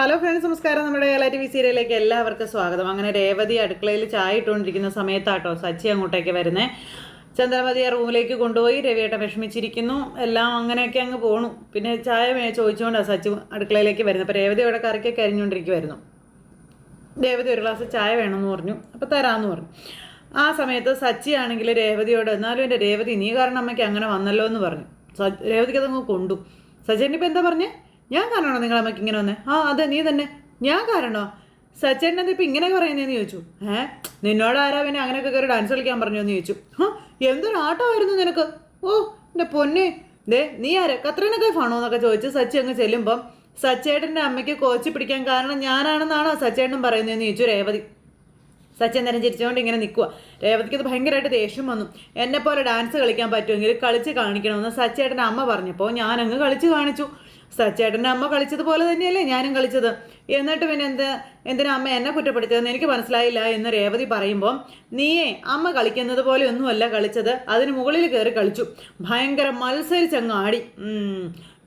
Hello friends നമസ്കാരം. നമ്മുടെ എല്ലാ ടി വി സീരിയലിലേക്ക് എല്ലാവർക്കും സ്വാഗതം. അങ്ങനെ രേവതി അടുക്കളയിൽ ചായ ഇട്ടുകൊണ്ടിരിക്കുന്ന സമയത്താട്ടോ സച്ചി അങ്ങോട്ടേക്ക് വരുന്നേ. ചന്ദ്രമതിയെ റൂമിലേക്ക് കൊണ്ടുപോയി രവിയേട്ടൻ വിഷമിച്ചിരിക്കുന്നു. എല്ലാം അങ്ങനെയൊക്കെ അങ്ങ് പോണു. പിന്നെ ചായ ചോദിച്ചുകൊണ്ടാണ് സച്ചി അടുക്കളയിലേക്ക് വരുന്നത്. അപ്പോൾ രേവതി അവിടെ കറിക്കൊക്കെ അരിഞ്ഞുകൊണ്ടിരിക്കുമായിരുന്നു രേവതി ഒരു ഗ്ലാസ് ചായ വേണമെന്ന് പറഞ്ഞു. അപ്പോൾ തരാമെന്ന് പറഞ്ഞു. ആ സമയത്ത് സച്ചി ആണെങ്കിൽ രേവതിയോട് എന്നാലും എന്റെ രേവതി നീ കാരണം അമ്മയ്ക്ക് അങ്ങനെ വന്നല്ലോ എന്ന് പറഞ്ഞു. രേവതിക്ക് അതങ്ങ് കൊണ്ടു. സച്ചി ഇപ്പം എന്താ പറഞ്ഞേ? ഞാൻ കാരണമാണോ നിങ്ങളെ അമ്മയ്ക്ക് ഇങ്ങനെ വന്നേ? ആ അതെ നീ തന്നെ. ഞാൻ കാരണോ? സച്ചേട്ടൻ എന്താ ഇപ്പം ഇങ്ങനെ പറയുന്നതെന്ന് ചോദിച്ചു. ഏ നിന്നോട് ആരാ പിന്നെ അങ്ങനെയൊക്കെ കയറി ഡാൻസ് കളിക്കാൻ പറഞ്ഞു എന്ന് ചോദിച്ചു. ആ എന്തൊരു ആട്ടമായിരുന്നു നിനക്ക്? ഓ എന്റെ പൊന്നെ. ദേ നീ ആരാ? കത്രീന കൈഫാണോ എന്നൊക്കെ ചോദിച്ച് സച്ചി അങ്ങ് ചെല്ലുമ്പം സച്ചേട്ടന്റെ അമ്മയ്ക്ക് കോച്ചി പിടിക്കാൻ കാരണം ഞാനാണെന്നാണോ സച്ചേട്ടൻ പറയുന്നതെന്ന് ചോദിച്ചു രേവതി. സച്ചിൻ നേരം ചിരിച്ചുകൊണ്ട് ഇങ്ങനെ നിൽക്കുക രേവതിക്ക് അത് ഭയങ്കരമായിട്ട് ദേഷ്യം വന്നു. എന്നെപ്പോലെ പോലെ ഡാൻസ് കളിക്കാൻ പറ്റുമെങ്കിൽ കളിച്ച് കാണിക്കണമെന്ന് സച്ചേട്ടന്റെ അമ്മ പറഞ്ഞപ്പോൾ ഞാനങ്ങ് കളിച്ച് കാണിച്ചു. സച്ചേട്ടന്റെ അമ്മ കളിച്ചതുപോലെ തന്നെയല്ലേ ഞാനും കളിച്ചത്. എന്നിട്ട് പിന്നെ എന്ത്? എന്തിനാ അമ്മ എന്നെ കുറ്റപ്പെടുത്തിയതെന്ന് എനിക്ക് മനസ്സിലായില്ല എന്ന് രേവതി പറയുമ്പോൾ നീയേ അമ്മ കളിക്കുന്നത് പോലെ ഒന്നുമല്ല കളിച്ചത്. അതിന് മുകളിൽ കയറി കളിച്ചു. ഭയങ്കര മത്സരിച്ചങ്ങ് ആടി.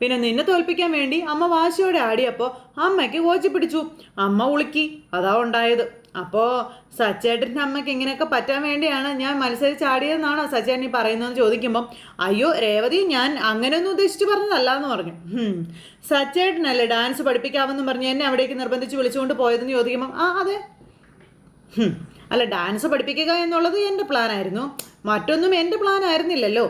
പിന്നെ നിന്നെ തോൽപ്പിക്കാൻ വേണ്ടി അമ്മ വാശിയോടെ ആടിയപ്പോൾ അമ്മയ്ക്ക് കോച്ചി പിടിച്ചു. അമ്മ ഉളുക്കി. അതാ ഉണ്ടായത്. അപ്പോൾ സച്ചേട്ടന്റെ അമ്മയ്ക്ക് ഇങ്ങനെയൊക്കെ പറ്റാൻ വേണ്ടിയാണ് ഞാൻ മത്സരിച്ച് ആടിയതെന്നാണോ സച്ചേട്ടൻ ഈ പറയുന്നതെന്ന് ചോദിക്കുമ്പോൾ അയ്യോ രേവതി ഞാൻ അങ്ങനെയൊന്നും ഉദ്ദേശിച്ച് പറഞ്ഞതല്ല എന്ന് പറഞ്ഞു. സച്ചേട്ടനല്ലേ ഡാൻസ് പഠിപ്പിക്കാമെന്ന് പറഞ്ഞ് എന്നെ അവിടേക്ക് നിർബന്ധിച്ച് വിളിച്ചുകൊണ്ട് പോയതെന്ന് ചോദിക്കുമ്പോൾ ആ അതെ. അല്ല ഡാൻസ് പഠിപ്പിക്കുക എന്നുള്ളത് എന്റെ പ്ലാനായിരുന്നു. മറ്റൊന്നും എന്റെ പ്ലാൻ ആയിരുന്നില്ലല്ലോ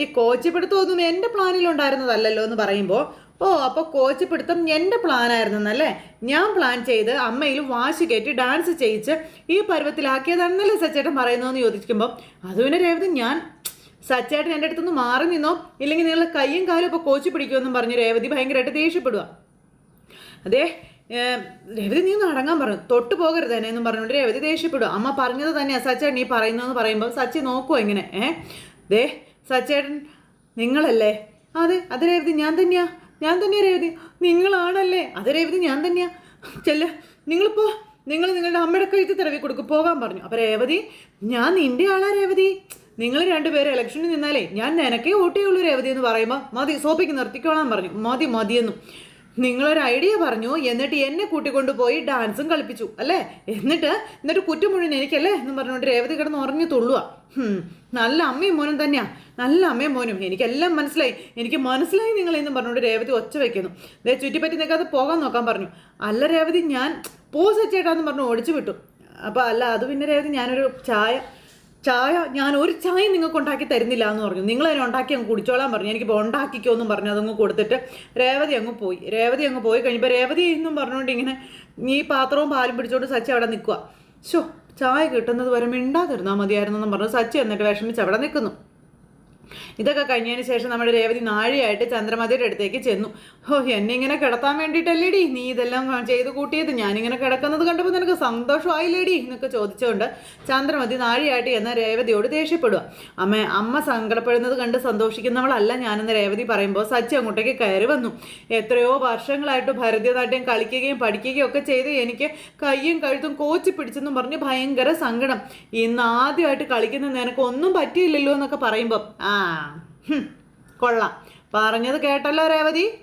ഈ കോച്ച് പിടുത്തമൊന്നും എന്റെ പ്ലാനിലുണ്ടായിരുന്നതല്ലല്ലോ എന്ന് പറയുമ്പോൾ ഓ അപ്പോൾ കോച്ച് പിടുത്തം എന്റെ പ്ലാനായിരുന്നല്ലേ ഞാൻ പ്ലാൻ ചെയ്ത് അമ്മയിൽ വാശി കയറ്റി ഡാൻസ് ചെയ്യിച്ച് ഈ പരുവത്തിലാക്കിയതാണെന്നല്ലേ സച്ചേട്ടൻ പറയുന്നതെന്ന് ചോദിക്കുമ്പോൾ അതുവിനെ രേവതി ഞാൻ സച്ചേട്ടൻ എന്റെ അടുത്തുനിന്ന് മാറി നിന്നോ? ഇല്ലെങ്കിൽ നിങ്ങളുടെ കയ്യും കാലും ഇപ്പോൾ കോച്ച് പിടിക്കുമെന്നും പറഞ്ഞ് രേവതി ഭയങ്കരമായിട്ട് ദേഷ്യപ്പെടുക അതെ രവതി നീ ഒന്ന് അടങ്ങാൻ പറഞ്ഞു തൊട്ട് പോകരുത് എന്നെ എന്നും പറഞ്ഞുകൊണ്ട് രേവതി ദേഷ്യപ്പെടും അമ്മ പറഞ്ഞത് തന്നെയാ സച്ചേട്ടൻ ഈ പറയുന്നതെന്ന് പറയുമ്പോൾ സച്ചി നോക്കുമോ എങ്ങനെ ഏ? ദേ സച്ചേട്ടൻ നിങ്ങളല്ലേ? അതെ അത് രേവതി ഞാൻ തന്നെയാ. ഞാൻ തന്നെയാ രേവതി. നിങ്ങളാണല്ലേ? അത് രേവതി ഞാൻ തന്നെയാ. ചെല്ല. നിങ്ങളിപ്പോ നിങ്ങൾ നിങ്ങളുടെ അമ്മയുടെ കഴുത്ത് തിറവി കൊടുക്കും പോകാൻ പറഞ്ഞു. അപ്പോൾ രേവതി ഞാൻ നിന്റെ ആളാ രേവതി. നിങ്ങൾ രണ്ടുപേരും ഇലക്ഷനിൽ നിന്നാലേ ഞാൻ നിനക്കേ വോട്ടേയുള്ളൂ രേവതി എന്ന് പറയുമ്പോൾ മതി സോപ്പിക്ക് നിർത്തിക്കോളാൻ പറഞ്ഞു. മതി മതിയെന്നും. നിങ്ങളൊരു ഐഡിയ പറഞ്ഞു എന്നിട്ട് എന്നെ കൂട്ടിക്കൊണ്ട് പോയി ഡാൻസും കളിപ്പിച്ചു അല്ലേ? എന്നിട്ട് എന്നിട്ട് കുറ്റം മുഴുവൻ എനിക്കല്ലേ എന്ന് പറഞ്ഞുകൊണ്ട് രേവതി കിടന്ന് ഉറങ്ങി തുള്ളുക നല്ല അമ്മയും മോനും തന്നെയാ. നല്ല അമ്മയും മോനും. എനിക്കെല്ലാം മനസ്സിലായി. എനിക്ക് മനസ്സിലായി നിങ്ങൾ എന്ന് പറഞ്ഞുകൊണ്ട് രേവതി ഒച്ച വെക്കുന്നു. ദേ ചുറ്റിപ്പറ്റി നിൽക്കാതെ പോകാൻ നോക്കാൻ പറഞ്ഞു. അല്ല രേവതി ഞാൻ പോ സച്ചേട്ടാന്ന് പറഞ്ഞു ഓടിച്ചു വിട്ടു. അപ്പോൾ അല്ല അത് പിന്നെ രേവതി ഞാനൊരു ചായ ചായ ഞാൻ ഒരു ചായ നിങ്ങൾക്ക് ഉണ്ടാക്കി തരുന്നില്ല എന്ന് പറഞ്ഞു. നിങ്ങൾ അതിനെ ഉണ്ടാക്കി അങ്ങ് കുടിച്ചോളാൻ പറഞ്ഞു. എനിക്കിപ്പോൾ ഉണ്ടാക്കിക്കോ എന്നും പറഞ്ഞു. അതങ്ങ് കൊടുത്തിട്ട് രേവതി അങ്ങ് പോയി. രേവതി അങ്ങ് പോയി കഴിഞ്ഞപ്പോൾ രേവതി എന്നും പറഞ്ഞുകൊണ്ട് ഇങ്ങനെ ഈ പാത്രവും പാലും പിടിച്ചോണ്ട് സച്ചി അവിടെ നിൽക്കുക ഷോ ചായ കിട്ടുന്നത് വരെ മിണ്ടാതിരുന്നാൽ മതിയായിരുന്നു എന്നും പറഞ്ഞു സച്ചി എന്നിട്ട് വിഷമിച്ച് അവിടെ നിൽക്കുന്നു ഇതൊക്കെ കഴിഞ്ഞതിന് ശേഷം നമ്മുടെ രേവതി നാഴിയായിട്ട് ചന്ദ്രമതിയുടെ അടുത്തേക്ക് ചെന്നു. ഓ എന്നെ ഇങ്ങനെ കിടത്താൻ വേണ്ടിയിട്ടല്ലേടി? നീ ഇതെല്ലാം ചെയ്ത് കൂട്ടിയത്. ഞാനിങ്ങനെ കിടക്കുന്നത് കണ്ടപ്പോൾ നിനക്ക് സന്തോഷമായില്ലേടി? എന്നൊക്കെ ചോദിച്ചുകൊണ്ട് ചന്ദ്രമതി നാഴിയായിട്ട് എന്ന രേവതിയോട് ദേഷ്യപ്പെടുക. അമ്മ അമ്മ സങ്കടപ്പെടുന്നത് കണ്ട് സന്തോഷിക്കുന്നവളല്ല ഞാനെന്ന് രേവതി പറയുമ്പോൾ സച്ചി അങ്ങോട്ടേക്ക് കയറി വന്നു. എത്രയോ വർഷങ്ങളായിട്ട് ഭരതനാട്യം കളിക്കുകയും പഠിക്കുകയും ഒക്കെ ചെയ്ത് എനിക്ക് കയ്യും കഴുത്തും കോച്ചി പിടിച്ചെന്നും പറഞ്ഞ് ഭയങ്കര സങ്കടം. ഇന്ന് ആദ്യമായിട്ട് കളിക്കുന്ന നിനക്ക് ഒന്നും പറ്റിയില്ലല്ലോ എന്നൊക്കെ പറയുമ്പോൾ ആ കൊള്ളാം. പറഞ്ഞത് കേട്ടല്ലോ രേവതി?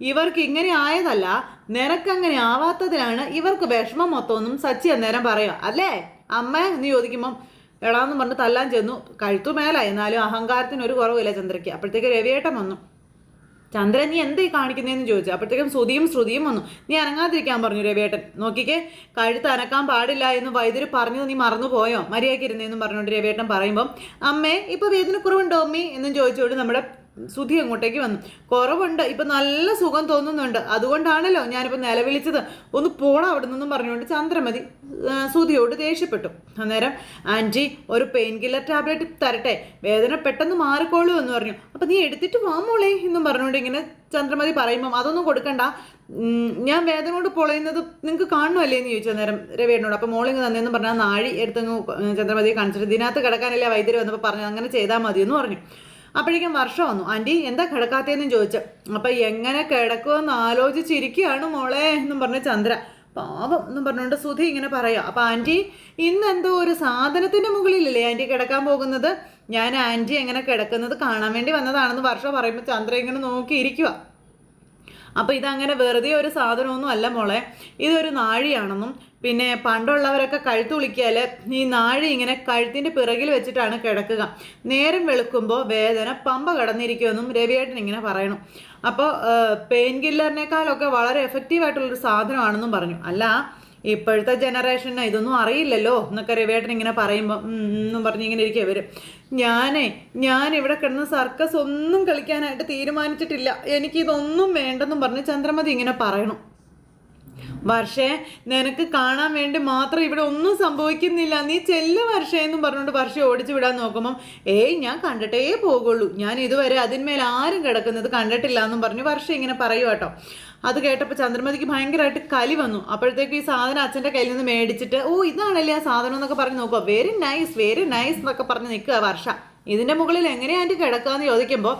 ഇവർക്ക് ഇങ്ങനെ ആയതല്ല നിനക്കങ്ങനെ ആവാത്തതിനാണ് ഇവർക്ക് വിഷമം മൊത്തമൊന്നും സച്ചി അന്നേരം പറയുക. അല്ലേ? അമ്മ എന്ന് ചോദിക്കുമ്പം എടാന്ന് പറഞ്ഞ് തല്ലാൻ ചെന്നു. കഴുത്തു മേല. എന്നാലും അഹങ്കാരത്തിന് ഒരു കുറവില്ല ചന്ദ്രയ്ക്ക്. അപ്പോഴത്തേക്ക് രവിയേട്ടൻ വന്നു. ചന്ദ്രൻ നീ എന്തേ കാണിക്കുന്നതെന്ന് ചോദിച്ചു. അപ്പോഴത്തേക്കും ശ്രുതിയും ശ്രുതിയും വന്നു. നീ അനങ്ങാതിരിക്കാൻ പറഞ്ഞു രവേട്ടൻ നോക്കിക്കേ കഴുത്ത് അനക്കാൻ പാടില്ല എന്ന് വൈദ്യുതി പറഞ്ഞത് നീ മറന്നു പോയോ മര്യാദയ്ക്ക് ഇരുന്നേന്നും പറഞ്ഞുകൊണ്ട് രവേട്ടൻ പറയുമ്പം അമ്മേ ഇപ്പൊ വേദനക്കുറവുണ്ടോ അമ്മേ? എന്നും ചോദിച്ചുകൊണ്ട് നമ്മുടെ സുധി അങ്ങോട്ടേക്ക് വന്നു. കുറവുണ്ട്. ഇപ്പൊ നല്ല സുഖം തോന്നുന്നുണ്ട്. അതുകൊണ്ടാണല്ലോ ഞാനിപ്പോൾ നിലവിളിച്ചത്. ഒന്ന് പോണം അവിടെ നിന്നും പറഞ്ഞുകൊണ്ട് ചന്ദ്രമതി സുധിയോട് ദേഷ്യപ്പെട്ടു. അന്നേരം ആന്റി ഒരു പെയിൻ കില്ലർ ടാബ്ലറ്റ് തരട്ടെ. വേദന പെട്ടെന്ന് മാറിക്കോളൂ എന്ന് പറഞ്ഞു. അപ്പം നീ എടുത്തിട്ട് വാ മോളെ എന്നും പറഞ്ഞുകൊണ്ട് ഇങ്ങനെ ചന്ദ്രമതി പറയുമ്പം അതൊന്നും കൊടുക്കണ്ട. ഞാൻ വേദന കൊണ്ട് പൊളയുന്നത് നിങ്ങൾക്ക് കാണുമല്ലേ എന്ന് ചോദിച്ചു അന്നേരം രവിയേട്ടനോട്. അപ്പോൾ മോളിങ് തന്നെയെന്ന് പറഞ്ഞാൽ നാഴി എടുത്തങ്ങ് ചന്ദ്രമതിയെ കാണിച്ചിട്ട്. ഇതിനകത്ത് കിടക്കാനല്ലേ വൈദ്യുതി വന്നപ്പോൾ പറഞ്ഞു അങ്ങനെ ചെയ്താൽ എന്ന് പറഞ്ഞു. അപ്പോഴേക്കും വർഷം വന്നു. ആന്റി എന്താ കിടക്കാത്തതെന്നും ചോദിച്ചു. അപ്പം എങ്ങനെ കിടക്കുമെന്ന് ആലോചിച്ചിരിക്കുകയാണ് മോളെ എന്നും പറഞ്ഞു ചന്ദ്ര. പാവം എന്നും പറഞ്ഞുകൊണ്ട് സുധി ഇങ്ങനെ പറയാം അപ്പം ആന്റി ഇന്ന് എന്തോ ഒരു സാധനത്തിന്റെ മുകളിലല്ലേ ആന്റി കിടക്കാൻ പോകുന്നത്? ഞാൻ ആന്റി എങ്ങനെ കിടക്കുന്നത് കാണാൻ വേണ്ടി വന്നതാണെന്ന് വർഷം പറയുമ്പോൾ ചന്ദ്ര ഇങ്ങനെ നോക്കിയിരിക്കുക അപ്പോൾ ഇതങ്ങനെ വെറുതെ ഒരു സാധനമൊന്നും അല്ല മോളെ. ഇതൊരു നാഴിയാണെന്നും പിന്നെ പണ്ടുള്ളവരൊക്കെ കഴുത്ത് കുളിക്കിയാൽ ഈ നാഴി ഇങ്ങനെ കഴുത്തിന്റെ പിറകിൽ വെച്ചിട്ടാണ് കിടക്കുക. നേരം വെളുക്കുമ്പോൾ വേദന പമ്പ കടന്നിരിക്കുമെന്നും രവിയേട്ടൻ ഇങ്ങനെ പറയണം. അപ്പോൾ പെയിൻ കില്ലറിനേക്കാളൊക്കെ വളരെ എഫക്റ്റീവായിട്ടുള്ളൊരു സാധനമാണെന്നും പറഞ്ഞു. അല്ല ഇപ്പോഴത്തെ ജനറേഷന് ഇതൊന്നും അറിയില്ലല്ലോ. എന്നൊക്കെ രവിയേട്ടൻ ഇങ്ങനെ പറയുമ്പോൾ എന്നും പറഞ്ഞ് ഇങ്ങനെ ഇരിക്കുക വരും ഞാനേ ഞാൻ ഇവിടെ കിടന്ന് സർക്കസ് ഒന്നും കളിക്കാനായിട്ട് തീരുമാനിച്ചിട്ടില്ല. എനിക്കിതൊന്നും വേണ്ടെന്നും പറഞ്ഞ് ചന്ദ്രമതി ഇങ്ങനെ പറയണം. വർഷേ നിനക്ക് കാണാൻ വേണ്ടി മാത്രം ഇവിടെ ഒന്നും സംഭവിക്കുന്നില്ല. നീ ചെല്ല വർഷേ എന്നും പറഞ്ഞുകൊണ്ട് വർഷം ഓടിച്ചു വിടാൻ നോക്കുമ്പം ഏയ് ഞാൻ കണ്ടിട്ടേ പോകുള്ളൂ. ഞാൻ ഇതുവരെ അതിന്മേൽ ആരും കിടക്കുന്നത് കണ്ടിട്ടില്ല എന്നും പറഞ്ഞ് വർഷം ഇങ്ങനെ പറയൂ കേട്ടോ. അത് കേട്ടപ്പോൾ ചന്ദ്രമതിക്ക് ഭയങ്കരമായിട്ട് കലി വന്നു. അപ്പോഴത്തേക്ക് ഈ സാധനം അച്ഛന്റെ കയ്യിൽ നിന്ന് മേടിച്ചിട്ട് ഓ ഇതാണല്ലേ ആ സാധനം എന്നൊക്കെ പറഞ്ഞ് നോക്കുക വെരി നൈസ് വെരി നൈസ് എന്നൊക്കെ പറഞ്ഞ് നിൽക്കുക വർഷ. ഇതിന്റെ മുകളിൽ എങ്ങനെയാണ് ആന്റി കിടക്കുകയെന്ന് ചോദിക്കുമ്പോൾ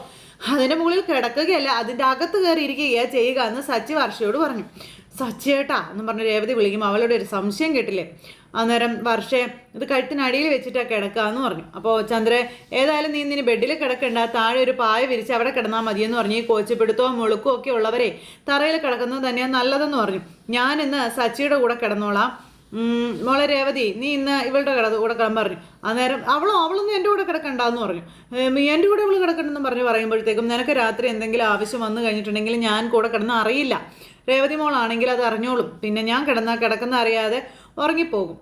അതിന്റെ മുകളിൽ കിടക്കുകയല്ല അതിന്റെ അകത്ത് കയറി ഇരിക്കുകയാണ് ചെയ്യുക എന്ന് സച്ചി വർഷയോട് പറഞ്ഞു. സച്ചേട്ടാ എന്ന് പറഞ്ഞ് രേവതി വിളിക്കും അവളോട് ഒരു സംശയം കേട്ടില്ലേ? അന്നേരം വർഷേ ഇത് കഴുത്തിനടിയിൽ വെച്ചിട്ടാണ് കിടക്കുക എന്ന് പറഞ്ഞു. അപ്പോൾ ചന്ദ്ര ഏതായാലും നീ നിന് ബെഡിൽ കിടക്കണ്ട. താഴെ ഒരു പായ വിരിച്ച് അവിടെ കിടന്നാൽ മതിയെന്ന് പറഞ്ഞു ഈ കോച്ചിപ്പിടുത്തവും മുളുക്കും ഒക്കെ ഉള്ളവരെ തറയിൽ കിടക്കുന്നത് തന്നെയാണ് നല്ലതെന്ന് പറഞ്ഞു. ഞാൻ ഇന്ന് സച്ചിയുടെ കൂടെ കിടന്നോളാം. മോളെ രേവതി നീ ഇന്ന് ഇവളുടെ കിട കൂടെ കിടന്നു പറഞ്ഞു. അന്നേരം അവളും അവളൊന്നും എന്റെ കൂടെ കിടക്കണ്ടെന്ന് പറഞ്ഞു. എന്റെ കൂടെ ഇവൾ കിടക്കണ്ടെന്ന് പറഞ്ഞ് പറയുമ്പോഴത്തേക്കും നിനക്ക് രാത്രി എന്തെങ്കിലും ആവശ്യം വന്നു കഴിഞ്ഞിട്ടുണ്ടെങ്കിൽ ഞാൻ കൂടെ കിടന്ന് അറിയില്ല. രേവതി മോളാണെങ്കിൽ അത് അറിഞ്ഞോളും. പിന്നെ ഞാൻ കിടന്ന കിടക്കുന്ന അറിയാതെ ഉറങ്ങിപ്പോകും.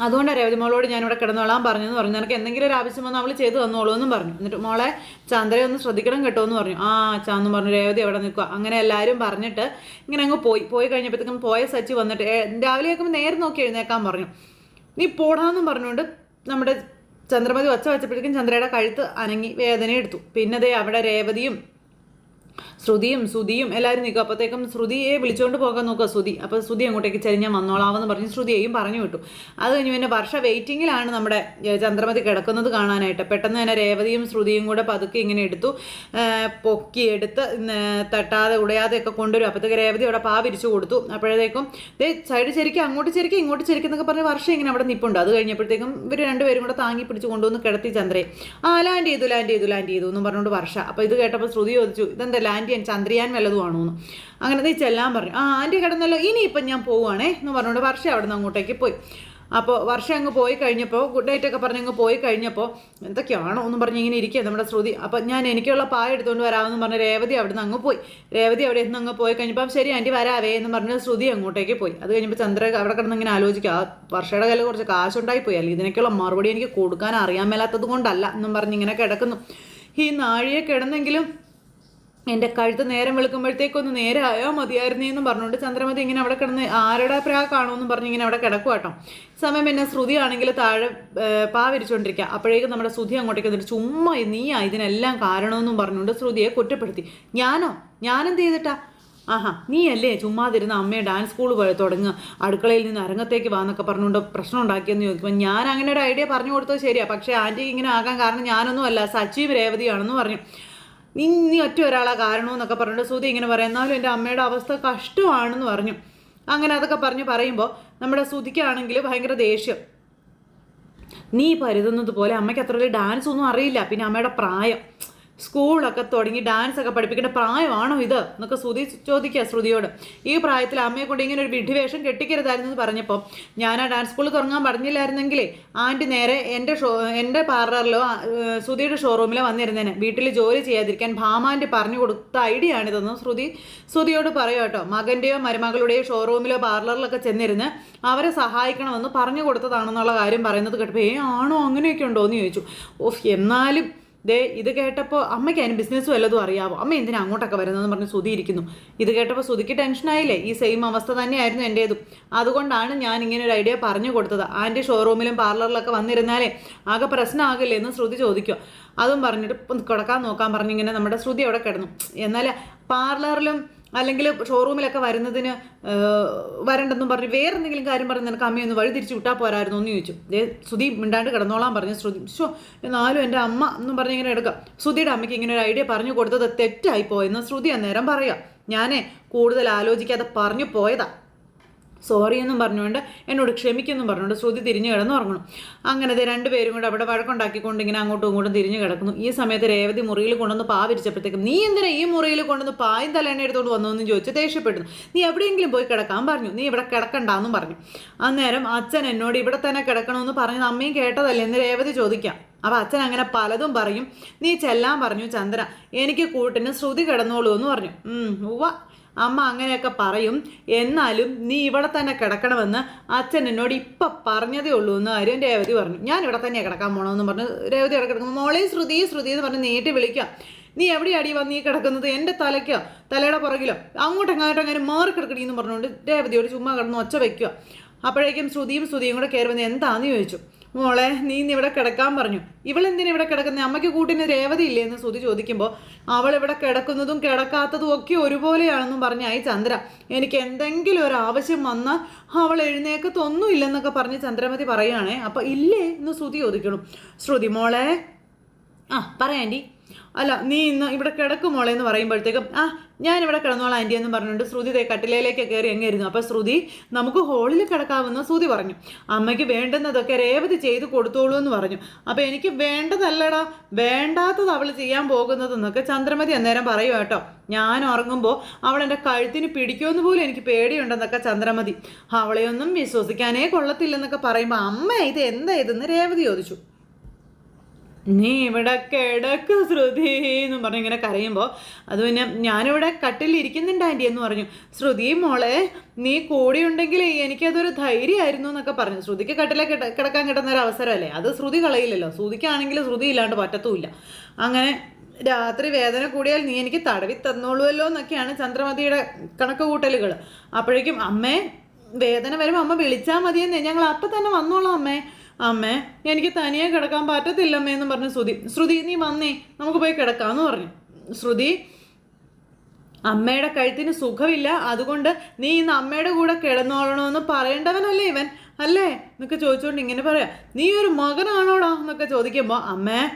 അതുകൊണ്ട് രേവതി മോളോട് ഞാനിവിടെ കിടന്നോളാൻ പറഞ്ഞെന്ന് പറഞ്ഞു. നിനക്ക് എന്തെങ്കിലും ഒരു ആവശ്യം വന്നാൽ അവൾ ചെയ്തു തന്നോളൂ എന്നും പറഞ്ഞു. എന്നിട്ട് മോളെ ചന്ദ്രയെ ഒന്ന് ശ്രദ്ധിക്കണം കേട്ടോ എന്ന് പറഞ്ഞു. ആ ചാന്ന് പറഞ്ഞു രേവതി എവിടെ നിൽക്കുക അങ്ങനെ എല്ലാവരും പറഞ്ഞിട്ട് ഇങ്ങനെ അങ്ങ് പോയി. പോയി കഴിഞ്ഞപ്പോഴത്തേക്കും പോയ സച്ചി വന്നിട്ട് "ഏ, രാവിലെ ആക്കുമ്പോൾ നേരെ നോക്കി എഴുന്നേക്കാൻ പറഞ്ഞു. നീ പോടാന്നും പറഞ്ഞുകൊണ്ട് നമ്മുടെ ചന്ദ്രമതി ഒച്ച വെച്ചപ്പോഴേക്കും ചന്ദ്രയുടെ കഴുത്ത് അനങ്ങി വേദന എടുത്തു പിന്നെ ദേ അവിടെ രേവതിയും ശ്രുതിയും ശ്രുതിയും എല്ലാവരും നിൽക്കും. അപ്പോഴത്തേക്കും ശ്രുതിയെ വിളിച്ചുകൊണ്ട് പോകാൻ നോക്കുക ശ്രുതി. അപ്പോൾ ശ്രുതി അങ്ങോട്ടേക്ക് ചെരിഞ്ഞാൽ വന്നോളാമെന്ന് പറഞ്ഞ് ശ്രുതിയെയും പറഞ്ഞു വിട്ടു. അത് കഴിഞ്ഞ് പിന്നെ വർഷ വെയിറ്റിങ്ങിലാണ് നമ്മുടെ ചന്ദ്രമതി കിടക്കുന്നത് കാണാനായിട്ട്. പെട്ടെന്ന് തന്നെ രേവതിയും ശ്രുതിയും കൂടെ പതുക്കെ ഇങ്ങനെ എടുത്തു. പൊക്കിയെടുത്ത് തട്ടാതെ ഉടയാതെ ഒക്കെ കൊണ്ടുവരും. അപ്പോഴത്തേക്ക് രേവതി അവിടെ പാ വിരിച്ചു കൊടുത്തു. അപ്പോഴത്തേക്കും ദേ സൈഡ് ചെരിക്കുക അങ്ങോട്ട് ചെരിക്കുക ഇങ്ങോട്ട് ചെരിക്കുക എന്നൊക്കെ പറഞ്ഞ് വർഷം ഇങ്ങനെ അവിടെ നിൽപ്പുണ്ട് അത് കഴിഞ്ഞപ്പോഴത്തേക്കും ഇവർ രണ്ടുപേരും കൂടെ താങ്ങി പിടിച്ച് കൊണ്ടുവന്ന് കിടത്തി ചന്ദ്രയെ. ആ ലാൻഡ് ചെയ്തു ലാൻഡ് ചെയ്തു ലാൻഡ് ചെയ്തു എന്ന് പറഞ്ഞുകൊണ്ട് വർഷ. അപ്പോൾ ഇത് കേട്ടപ്പോൾ ശ്രുതി ചോദിച്ചു ഇതെന്താ ലാൻഡ് ചന്ദ്രയാൻ വല്ലതും ആണോ എന്ന് അങ്ങനെ നീ ചെല്ലാൻ പറഞ്ഞു. ആ ആന്റി കിടന്നല്ലോ ഇനിയിപ്പം ഞാൻ പോവുകയാണേ എന്ന് പറഞ്ഞുകൊണ്ട് വർഷം അവിടെ നിന്ന് അങ്ങോട്ടേക്ക് പോയി. അപ്പോൾ വർഷം അങ്ങ് പോയി കഴിഞ്ഞപ്പോൾ ഗുഡ് നൈറ്റ് ഒക്കെ പറഞ്ഞ് അങ്ങ് പോയി കഴിഞ്ഞപ്പോൾ എന്തൊക്കെയാണോ എന്ന് പറഞ്ഞ് ഇങ്ങനെ ഇരിക്കുക നമ്മുടെ ശ്രുതി. അപ്പോൾ ഞാൻ എനിക്കുള്ള പായ എടുത്തുകൊണ്ട് വരാമെന്ന് പറഞ്ഞ് രേവതി അവിടെ നിന്ന് അങ്ങ് പോയി. രേവതി അവിടെ നിന്ന് അങ്ങ് പോയി കഴിഞ്ഞപ്പോൾ ശരി ആന്റി വരാവേ എന്ന് പറഞ്ഞ് ശ്രുതി അങ്ങോട്ടേക്ക് പോയി. അത് കഴിഞ്ഞപ്പോൾ ചന്ദ്ര അവിടെ കിടന്ന് ഇങ്ങനെ ആലോചിക്കുക ആ വർഷയുടെ കയ്യിൽ കുറച്ച് കാശുണ്ടായി പോയി അല്ലെങ്കിൽ ഇതിനൊക്കെയുള്ള മറുപടി എനിക്ക് കൊടുക്കാൻ അറിയാൻ മേലാത്തത് കൊണ്ടല്ല എന്നും പറഞ്ഞ് ഇങ്ങനെ കിടക്കുന്നു. ഈ നാഴിയെ കിടന്നെങ്കിലും എന്റെ കഴുത്ത് നേരം വെളുക്കുമ്പോഴത്തേക്കൊന്ന് നേരെ ആയോ മതിയായിരുന്നേ എന്നും പറഞ്ഞുകൊണ്ട് ചന്ദ്രമതി ഇങ്ങനെ അവിടെ കിടന്ന് ആരുടെ പ്രാക്കാണോ എന്നും പറഞ്ഞ് ഇങ്ങനെ അവിടെ കിടക്കുക കേട്ടോ സമയം പിന്നെ ശ്രുതി ആണെങ്കിൽ താഴെ ഏ, പാ വിരിച്ചുകൊണ്ടിരിക്കുക അപ്പോഴേക്കും നമ്മുടെ ശ്രുതി അങ്ങോട്ടേക്ക് വന്നിട്ട് ചുമ്മാ നീയാ ഇതിനെല്ലാം കാരണമെന്നും പറഞ്ഞുകൊണ്ട് ശ്രുതിയെ കുറ്റപ്പെടുത്തി. ഞാനോ? ഞാനെന്ത് ചെയ്തിട്ടാ? ആഹാ നീ അല്ലേ ചുമ്മാതിരുന്ന അമ്മയെ ഡാൻസ് സ്കൂൾ പോയി തുടങ്ങുക അടുക്കളയിൽ നിന്ന് അരങ്ങത്തേക്ക് വാന്നൊക്കെ പറഞ്ഞുകൊണ്ട് പ്രശ്നം ഉണ്ടാക്കിയെന്ന് ചോദിക്കുമ്പോൾ ഞാൻ അങ്ങനെ ഒരു ഐഡിയ പറഞ്ഞു കൊടുത്തത് ശരിയാ. പക്ഷേ ആന്റി ഇങ്ങനെ ആകാൻ കാരണം ഞാനൊന്നും അല്ല. സജീവ് രേവതിയാണെന്ന് പറഞ്ഞു. നീ നീ ഒറ്റ ഒരാളാ കാരണമെന്നൊക്കെ പറഞ്ഞിട്ട് സുധി ഇങ്ങനെ പറയാം എന്നാലും എന്റെ അമ്മയുടെ അവസ്ഥ കഷ്ടമാണെന്ന് പറഞ്ഞു. അങ്ങനെ അതൊക്കെ പറഞ്ഞ് പറയുമ്പോൾ നമ്മുടെ സുധിക്കാണെങ്കിൽ ഭയങ്കര ദേഷ്യം. നീ പരുതുന്നത് പോലെ അമ്മയ്ക്ക് അത്ര വലിയ ഡാൻസ് ഒന്നും അറിയില്ല പിന്നെ അമ്മയുടെ പ്രായം. സ്കൂളൊക്കെ തുടങ്ങി ഡാൻസ് ഒക്കെ പഠിപ്പിക്കേണ്ട പ്രായമാണോ ഇത്? എന്നൊക്കെ ശ്രുതി ചോദിക്കുക ശ്രുതിയോട്. ഈ പ്രായത്തിൽ അമ്മയെ കൊണ്ട് ഇങ്ങനെ ഒരു വിഡ്ഢിവേഷം കെട്ടിക്കരുതായിരുന്നു എന്ന് പറഞ്ഞപ്പോൾ ഞാൻ ആ ഡാൻസ് സ്കൂളിൽ തുടങ്ങാൻ പറഞ്ഞില്ലായിരുന്നെങ്കിലേ ആന്റി നേരെ എന്റെ ഷോ എന്റെ പാർലറിലോ ശ്രുതിയുടെ ഷോറൂമിലോ വന്നിരുന്നേനെ. വീട്ടിൽ ജോലി ചെയ്യാതിരിക്കാൻ ഭാമാന്റെ പറഞ്ഞു കൊടുത്ത ഐഡിയ ആണിതെന്ന് ശ്രുതി ശ്രുതിയോട് പറയുക കേട്ടോ. മകന്റെയോ മരുമകളുടെയോ ഷോറൂമിലോ പാർലറിലൊക്കെ ചെന്നിരുന്ന് അവരെ സഹായിക്കണമെന്ന് പറഞ്ഞു കൊടുത്തതാണെന്നുള്ള കാര്യം പറയുന്നത് കേട്ടപ്പോൾ ഏ ആണോ അങ്ങനെയൊക്കെ ഉണ്ടോ? എന്ന് ചോദിച്ചു. ഓഫ് എന്നാലും ദേ ഇത് കേട്ടപ്പോൾ അമ്മയ്ക്ക് അതിന് ബിസിനസ് വല്ലതും അറിയാവോ? അമ്മ എന്തിനാ അങ്ങോട്ടൊക്കെ വരുന്നതെന്ന് പറഞ്ഞ് സുതി ഇരിക്കുന്നു ഇത് കേട്ടപ്പോൾ സുതിക്ക് ടെൻഷനായില്ലേ ഈ സെയിം അവസ്ഥ തന്നെയായിരുന്നു എന്റേതും അതുകൊണ്ടാണ് ഞാൻ ഇങ്ങനെ ഒരു ഐഡിയ പറഞ്ഞു കൊടുത്തത്. ആന്റെ ഷോറൂമിലും പാർലറിലൊക്കെ വന്നിരുന്നാലേ ആകെ പ്രശ്നമാകില്ലേ എന്ന് ശ്രുതി ചോദിക്കുക. അതും പറഞ്ഞിട്ട് കിടക്കാൻ നോക്കാൻ പറഞ്ഞിങ്ങനെ നമ്മുടെ ശ്രുതി അവിടെ കിടന്നു. എന്നാൽ പാർലറിലും അല്ലെങ്കിൽ ഷോറൂമിലൊക്കെ വരുന്നതിന് വരണ്ടെന്നും പറഞ്ഞ് വേറെ എന്തെങ്കിലും കാര്യം പറഞ്ഞ് നിനക്ക് അമ്മയൊന്ന് വഴി തിരിച്ച് വിട്ടാൽ പോരായിരുന്നു എന്ന് ചോദിച്ചു. സുധി മിണ്ടാണ്ട് കിടന്നോളാൻ പറഞ്ഞു. ശ്രുതി ഷോ എന്നാലും എന്റെ അമ്മ എന്നും പറഞ്ഞ് ഇങ്ങനെ എടുക്കാം. സുധിയുടെ അമ്മയ്ക്ക് ഇങ്ങനെ ഒരു ഐഡിയ പറഞ്ഞു കൊടുത്തത് തെറ്റായി പോയെന്ന് ശ്രുതി അന്നേരം പറയാം. ഞാനേ കൂടുതൽ ആലോചിക്കാതെ പറഞ്ഞു പോയതാ. സോറി എന്നും പറഞ്ഞുകൊണ്ട് എന്നോട് ക്ഷമിക്കുമെന്നും പറഞ്ഞുകൊണ്ട് ശ്രുതി തിരിഞ്ഞു കിടന്ന് ഉറങ്ങണം അങ്ങനത്തെ രണ്ടുപേരും കൂടെ അവിടെ വഴക്കുണ്ടാക്കിക്കൊണ്ട് ഇങ്ങനെ അങ്ങോട്ടും ഇങ്ങോട്ടും തിരിഞ്ഞു കിടക്കുന്നു. ഈ സമയത്ത് രേവതി മുറിയിൽ കൊണ്ടുവന്ന് പാ വിരിച്ചപ്പോഴത്തേക്കും നീ എന്തിനാ ഈ മുറിയിൽ കൊണ്ടുവന്ന് പായും തലേണ്ണ എടുത്തോണ്ട് വന്നതെന്ന് ചോദിച്ച് ദേഷ്യപ്പെടുന്നു. നീ എവിടെയെങ്കിലും പോയി കിടക്കാൻ പറഞ്ഞു. നീ ഇവിടെ കിടക്കണ്ടെന്നും പറഞ്ഞു. അന്നേരം അച്ഛൻ എന്നോട് ഇവിടെ തന്നെ കിടക്കണമെന്ന് പറഞ്ഞത് അമ്മയും കേട്ടതല്ലേ? എന്ന് രേവതി ചോദിക്കാം. അപ്പം അച്ഛൻ അങ്ങനെ പലതും പറയും. നീ ചെല്ലാൻ പറഞ്ഞു ചന്ദ്ര. എനിക്ക് കൂട്ടിന് ശ്രുതി കിടന്നോളൂ എന്ന് പറഞ്ഞു ഉവ്വ. അമ്മ അങ്ങനെയൊക്കെ പറയും. എന്നാലും നീ ഇവിടെ തന്നെ കിടക്കണമെന്ന് അച്ഛൻ എന്നോട് ഇപ്പം പറഞ്ഞതേ ഉള്ളൂ എന്ന് കാര്യം രേവതി പറഞ്ഞു. ഞാൻ ഇവിടെ തന്നെയാണ് കിടക്കാൻ പോകണമെന്ന് പറഞ്ഞ് രേവതി ഇവിടെ കിടക്കുമ്പോൾ മോളെ ശ്രുതി ശ്രുതി എന്ന് പറഞ്ഞ് നീട്ടി വിളിക്കാം നീ എവിടെയാടി വന്ന് നീ കിടക്കുന്നത്? എന്റെ തലയ്ക്കോ? തലയുടെ പുറകിലോ? അങ്ങോട്ടും ഇങ്ങോട്ടും അങ്ങനെ മാറി കിടക്കണി എന്ന് പറഞ്ഞുകൊണ്ട് രേവതിയോട് ചുമ്മാ കിടന്ന് ഒച്ച വയ്ക്കുക അപ്പോഴേക്കും ശ്രുതിയും ശ്രുതിയും കൂടെ കയറി വന്ന് എന്താണെന്ന് ചോദിച്ചു. മോളെ നീ ഇന്ന് ഇവിടെ കിടക്കാൻ പറഞ്ഞു. ഇവളെന്തിനാ ഇവിടെ കിടക്കുന്നത് അമ്മയ്ക്ക് കൂട്ടിന് രേവതി ഇല്ലേ എന്ന് ശ്രുതി ചോദിക്കുമ്പോൾ അവൾ ഇവിടെ കിടക്കുന്നതും കിടക്കാത്തതും ഒക്കെ ഒരുപോലെയാണെന്നും പറഞ്ഞായി ചന്ദ്ര എനിക്ക് എന്തെങ്കിലും ഒരു ആവശ്യം വന്നാൽ അവൾ എഴുന്നേക്കത്തൊന്നും ഇല്ലെന്നൊക്കെ പറഞ്ഞ് ചന്ദ്രമതി പറയുകയാണേ അപ്പം ഇല്ലേ? എന്ന് ശ്രുതി ചോദിക്കണം. ശ്രുതി മോളെ. ആ പറയാം അല്ല നീ ഇന്ന് ഇവിടെ കിടക്കുമോളെ എന്ന് പറയുമ്പോഴത്തേക്കും ആ ഞാൻ ഇവിടെ കിടന്നോളാം ആന്റി എന്ന് പറഞ്ഞുകൊണ്ട് ശ്രുതി കട്ടിലയിലേക്ക് കയറി എങ്ങായിരുന്നു. അപ്പോൾ ശ്രുതി നമുക്ക് ഹോളിൽ കിടക്കാമെന്ന് ശ്രുതി പറഞ്ഞു. അമ്മയ്ക്ക് വേണ്ടുന്നതൊക്കെ രേവതി ചെയ്ത് കൊടുത്തോളൂ എന്ന് പറഞ്ഞു. അപ്പോൾ എനിക്ക് വേണ്ടതല്ലടാ വേണ്ടാത്തത് അവൾ ചെയ്യാൻ പോകുന്നതെന്നൊക്കെ ചന്ദ്രമതി അന്നേരം പറയും കേട്ടോ. ഞാൻ ഉറങ്ങുമ്പോൾ അവൾ എന്റെ കഴുത്തിന് പിടിക്കുമെന്ന് പോലും എനിക്ക് പേടിയുണ്ടെന്നൊക്കെ ചന്ദ്രമതി. അവളെയൊന്നും വിശ്വസിക്കാനേ കൊള്ളത്തില്ലെന്നൊക്കെ പറയുമ്പോൾ അമ്മ ഇത് എന്താ ഇതെന്ന് രേവതി ചോദിച്ചു. നീ ഇവിടെ കിടക്ക് ശ്രുതി എന്ന് പറഞ്ഞ് ഇങ്ങനെ കരയുമ്പോൾ അത് പിന്നെ ഞാനിവിടെ കട്ടിലിരിക്കുന്നുണ്ട് ആന്റി എന്ന് പറഞ്ഞു. ശ്രുതി മോളെ നീ കൂടെയുണ്ടെങ്കിൽ എനിക്കതൊരു ധൈര്യമായിരുന്നു എന്നൊക്കെ പറഞ്ഞു. ശ്രുതിക്ക് കട്ടിലെ കിട കിടക്കാൻ കിട്ടുന്ന ഒരു അവസരമല്ലേ? അത് ശ്രുതി കളയില്ലല്ലോ. ശ്രുതിക്കാണെങ്കിൽ ശ്രുതി ഇല്ലാണ്ട് പറ്റത്തുമില്ല. അങ്ങനെ രാത്രി വേദന കൂടിയാൽ നീ എനിക്ക് തടവി തന്നോളുമല്ലോ എന്നൊക്കെയാണ് ചന്ദ്രമതിയുടെ കണക്ക് കൂട്ടലുകൾ അപ്പോഴേക്കും അമ്മേ വേദന വരുമ്പോൾ അമ്മ വിളിച്ചാൽ മതിയെന്നേ. ഞങ്ങൾ അപ്പം തന്നെ വന്നോളാം അമ്മേ. അമ്മേ എനിക്ക് തനിയെ കിടക്കാൻ പറ്റത്തില്ലമ്മേ എന്ന് പറഞ്ഞു ശ്രുതി. ശ്രുതി നീ വന്നേ നമുക്ക് പോയി കിടക്കാന്ന് പറഞ്ഞു. ശ്രുതി അമ്മയുടെ കഴുത്തിന് സുഖമില്ല. അതുകൊണ്ട് നീ ഇന്ന് അമ്മയുടെ കൂടെ കിടന്നോളണമെന്ന് പറയേണ്ടവനല്ലേ ഇവൻ? അല്ലേ? എന്നൊക്കെ ചോദിച്ചുകൊണ്ട് ഇങ്ങനെ പറയാം. നീ ഒരു മകനാണോടാ? എന്നൊക്കെ ചോദിക്കുമ്പോൾ അമ്മേ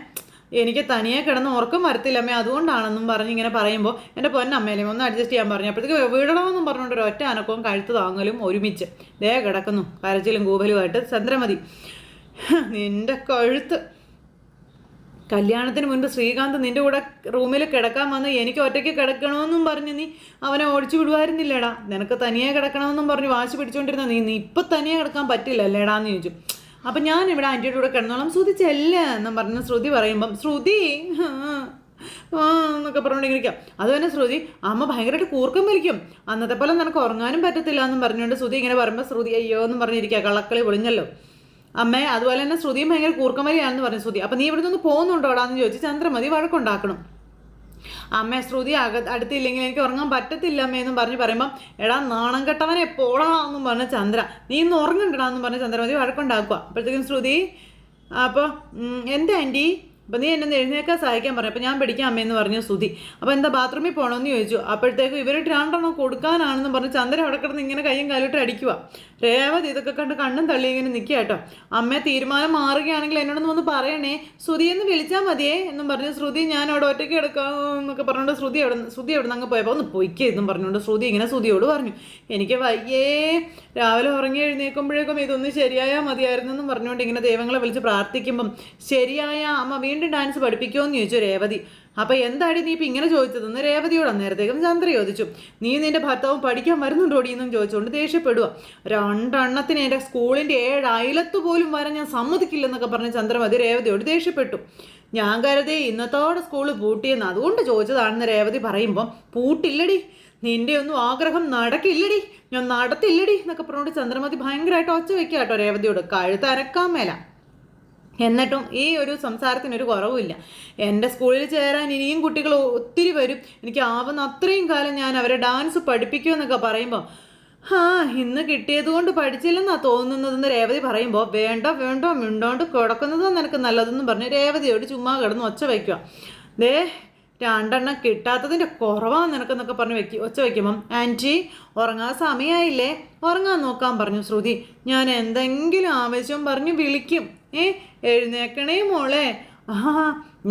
എനിക്ക് തനിയെ കിടന്ന് ഉറക്കം വരത്തില്ല അമ്മേ അതുകൊണ്ടാണെന്നും പറഞ്ഞ് ഇങ്ങനെ പറയുമ്പോൾ എന്റെ പൊന്നമ്മേലേ ഒന്ന് അഡ്ജസ്റ്റ് ചെയ്യാൻ പറഞ്ഞു. അപ്പോഴത്തേക്ക് വീടണമെന്നും പറഞ്ഞുകൊണ്ട് ഒരു ഒറ്റ അനക്കവും കഴുത്ത് താങ്ങലും ഒരുമിച്ച്. ദേ കിടക്കുന്നു. കരച്ചിലും കൂവലുമായിട്ട്. ചന്ദ്രമതി നിന്റെ കഴുത്ത്. കല്യാണത്തിന് മുൻപ് ശ്രീകാന്ത് നിന്റെ കൂടെ റൂമിൽ കിടക്കാൻ വന്ന് എനിക്ക് ഒറ്റയ്ക്ക് കിടക്കണമെന്നും പറഞ്ഞ് നീ അവനെ ഓടിച്ചു വിടുമായിരുന്നില്ലേടാ? നിനക്ക് തനിയെ കിടക്കണമെന്നും പറഞ്ഞ് വാശി പിടിച്ചുകൊണ്ടിരുന്ന നീ നീ ഇപ്പം തനിയെ കിടക്കാൻ പറ്റില്ല അല്ലേടാന്ന് ചോദിച്ചു. അപ്പം ഞാൻ ഇവിടെ ആന്റിയുടെ കൂടെ കിടന്നോളാം. ശ്രുതി എന്നും പറഞ്ഞ് ശ്രുതി പറയുമ്പം ശ്രുതി എന്നൊക്കെ പറഞ്ഞുകൊണ്ടിരിക്കാം അത് തന്നെ ശ്രുതി അമ്മ ഭയങ്കരമായിട്ട് കൂർക്കം വലിക്കും അന്നത്തെ പോലെ നിനക്ക് ഉറങ്ങാനും പറ്റത്തില്ല എന്നും പറഞ്ഞുകൊണ്ട് ശ്രുതി ഇങ്ങനെ പറയുമ്പോൾ ശ്രുതി അയ്യോ എന്നും പറഞ്ഞിരിക്കുക കള്ളക്കളി പൊളിഞ്ഞല്ലോ. അമ്മേ അതുപോലെ തന്നെ ശ്രുതിയും ഭയങ്കര കൂർക്കമരിയാണെന്ന് പറഞ്ഞു ശ്രുതി. അപ്പം നീ ഇവിടുന്ന് നിന്ന് പോകുന്നുണ്ടോടാന്ന് ചോദിച്ച് ചന്ദ്രമതി വഴക്കുണ്ടാക്കണം. അമ്മ ശ്രുതി അക അടുത്തില്ലെങ്കിൽ എനിക്ക് ഉറങ്ങാൻ പറ്റത്തില്ല അമ്മയെന്നും പറഞ്ഞ് പറയുമ്പം എടാ നാണം കെട്ടവനെ എപ്പോഴാന്നും പറഞ്ഞ ചന്ദ്ര. നീ ഇന്ന് ഉറങ്ങണ്ടടാ എന്നും പറഞ്ഞ ചന്ദ്രമതി വഴക്കുണ്ടാക്കുക. അപ്പോഴത്തേക്കും ശ്രുതി അപ്പോൾ എന്റെ ആന്റി അപ്പം നീ എന്നെ എഴുന്നേക്കാൻ സഹായിക്കാൻ പറഞ്ഞു അപ്പോൾ ഞാൻ പിടിക്കാം അമ്മയെന്ന് പറഞ്ഞു ശ്രുതി. അപ്പോൾ എന്താ ബാത്റൂമിൽ പോകണമെന്ന് ചോദിച്ചു. അപ്പോഴത്തേക്കും ഇവർ രണ്ടെണ്ണം കൊടുക്കാനാണെന്ന് പറഞ്ഞ് ചന്ദ്രൻ അവിടെ കിടന്ന് ഇങ്ങനെ കയ്യും കാലിട്ട് അടിക്കുക രേവതി ഇതൊക്കെ കണ്ട് കണ്ണും തള്ളി ഇങ്ങനെ നിൽക്കുക കേട്ടോ. അമ്മ തീരുമാനം മാറുകയാണെങ്കിൽ എന്നോടൊന്ന് വന്ന് പറയണേ. ശ്രുതി എന്ന് വിളിച്ചാൽ മതിയേ എന്നും പറഞ്ഞ് ശ്രുതി ഞാൻ അവിടെ ഒറ്റയ്ക്ക് എടുക്കാം എന്നൊക്കെ പറഞ്ഞുകൊണ്ട് ശ്രുതി അവിടെ ശ്രുതി അവിടെ നിന്ന് അങ്ങ് പോയപ്പോൾ ഒന്ന് പൊയ്ക്കേ എന്നും പറഞ്ഞുകൊണ്ട് ശ്രുതി ഇങ്ങനെ ശ്രുതിയോട് പറഞ്ഞു. എനിക്ക് വയ്യേ രാവിലെ ഉറങ്ങി എഴുന്നേൽക്കുമ്പോഴേക്കും ഇതൊന്ന് ശരിയായാൽ മതിയായിരുന്നു എന്നും പറഞ്ഞുകൊണ്ട് ഇങ്ങനെ ദൈവങ്ങളെ വിളിച്ച് പ്രാർത്ഥിക്കുമ്പം ശരിയായ അമ്മ വീണ്ടും ഡാൻസ് പഠിപ്പിക്കുമോ എന്ന് ചോദിച്ചു രേവതി. അപ്പോൾ എന്താടി നീ ഇപ്പം ഇങ്ങനെ ചോദിച്ചതെന്ന് രേവതിയോട് അന്നേരത്തേക്കും ചന്ദ്ര ചോദിച്ചു. നീ നിന്റെ ഭർത്താവും പഠിക്കാൻ വരുന്നുണ്ടോടി എന്നും ചോദിച്ചുകൊണ്ട് ദേഷ്യപ്പെടുക രണ്ടെണ്ണത്തിന് എന്റെ സ്കൂളിന്റെ ഏഴ് അയലത്ത് പോലും വരാൻ ഞാൻ സമ്മതിക്കില്ലെന്നൊക്കെ പറഞ്ഞ് ചന്ദ്രമതി രേവതിയോട് ദേഷ്യപ്പെട്ടു. ഞാൻ കരുതി ഇന്നത്തോടെ സ്കൂൾ പൂട്ടിയെന്ന് അതുകൊണ്ട് ചോദിച്ചതാണെന്ന് രേവതി പറയുമ്പം പൂട്ടില്ലടി. നിന്റെ ഒന്നും ആഗ്രഹം നടക്കില്ലടി. ഞാൻ നടത്തില്ലടി എന്നൊക്കെ പറഞ്ഞുകൊണ്ട് ചന്ദ്രമതി ഭയങ്കരമായിട്ട് ഒച്ച വെക്കാട്ടോ രേവതിയോട്. കഴുത്തരക്കാൻ മേല. എന്നിട്ടും ഈ ഒരു സംസാരത്തിനൊരു കുറവുമില്ല. എന്റെ സ്കൂളിൽ ചേരാൻ ഇനിയും കുട്ടികൾ ഒത്തിരി വരും. എനിക്ക് ആവുന്ന അത്രയും കാലം ഞാൻ അവരെ ഡാൻസ് പഠിപ്പിക്കുമെന്നൊക്കെ പറയുമ്പോൾ ആ ഇന്ന് കിട്ടിയത് കൊണ്ട് പഠിച്ചില്ലെന്നാ തോന്നുന്നതെന്ന് രേവതി പറയുമ്പോൾ വേണ്ട വേണ്ട മിണ്ടോണ്ട് കിടക്കുന്നതോ നിനക്ക് നല്ലതെന്ന് പറഞ്ഞ് രേവതിയോട് ചുമ്മാ കിടന്ന് ഒച്ച വയ്ക്കുക. ദേ രണ്ടെണ്ണം കിട്ടാത്തതിന്റെ കുറവാണ് നിനക്കെന്നൊക്കെ പറഞ്ഞ് വെക്കി ഒച്ച വയ്ക്കുമ്പം ആന്റി ഉറങ്ങാൻ സമയമായില്ലേ ഉറങ്ങാൻ നോക്കാൻ പറഞ്ഞു ശ്രുതി. ഞാൻ എന്തെങ്കിലും ആവശ്യം പറഞ്ഞ് വിളിക്കും. ഏ എഴുന്നേക്കണേ മോളെ. ആ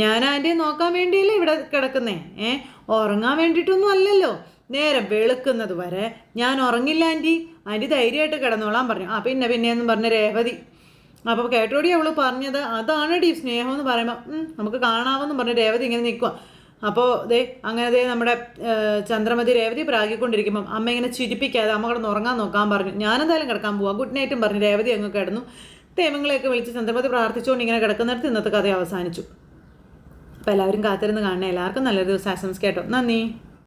ഞാൻ ആന്റിയെ നോക്കാൻ വേണ്ടിയല്ലേ ഇവിടെ കിടക്കുന്നേ? ഏ ഉറങ്ങാൻ വേണ്ടിയിട്ടൊന്നും അല്ലല്ലോ. നേരം വെളുക്കുന്നത് വരെ ഞാൻ ഉറങ്ങില്ല ആന്റി ആന്റി ധൈര്യമായിട്ട് കിടന്നോളാൻ പറഞ്ഞു. ആ പിന്നെ പിന്നെ എന്ന് പറഞ്ഞ രേവതി. അപ്പോൾ കേട്ടോടി അവൾ പറഞ്ഞത് അതാണ് ഡീ സ്നേഹം എന്ന് പറയുമ്പോൾ നമുക്ക് കാണാമെന്ന് പറഞ്ഞ് രേവതി ഇങ്ങനെ നിൽക്കുക അപ്പോൾ ദേ അങ്ങനെ ദേ നമ്മുടെ ചന്ദ്രമതി രേവതി പ്രാഗിക്കൊണ്ടിരിക്കുമ്പം അമ്മ ഇങ്ങനെ ചിരിപ്പിക്കാതെ അമ്മ കിടന്ന് ഉറങ്ങാൻ നോക്കാൻ പറഞ്ഞു. ഞാനെന്തായാലും കിടക്കാൻ പോവാം. ഗുഡ് നൈറ്റും പറഞ്ഞു രേവതി അങ്ങ് കിടന്നു. ദൈവങ്ങളെയൊക്കെ വിളിച്ച് ചന്ദ്രമതി പ്രാർത്ഥിച്ചുകൊണ്ട് ഇങ്ങനെ കിടക്കുന്നിടത്ത് ഇന്നത്തെ കഥ അവസാനിച്ചു. അപ്പോൾ എല്ലാവരും കാത്തിരുന്ന് കാണണേ. എല്ലാവർക്കും നല്ലൊരു ദിവസം. ആശംസിക്കട്ടോ നന്ദി.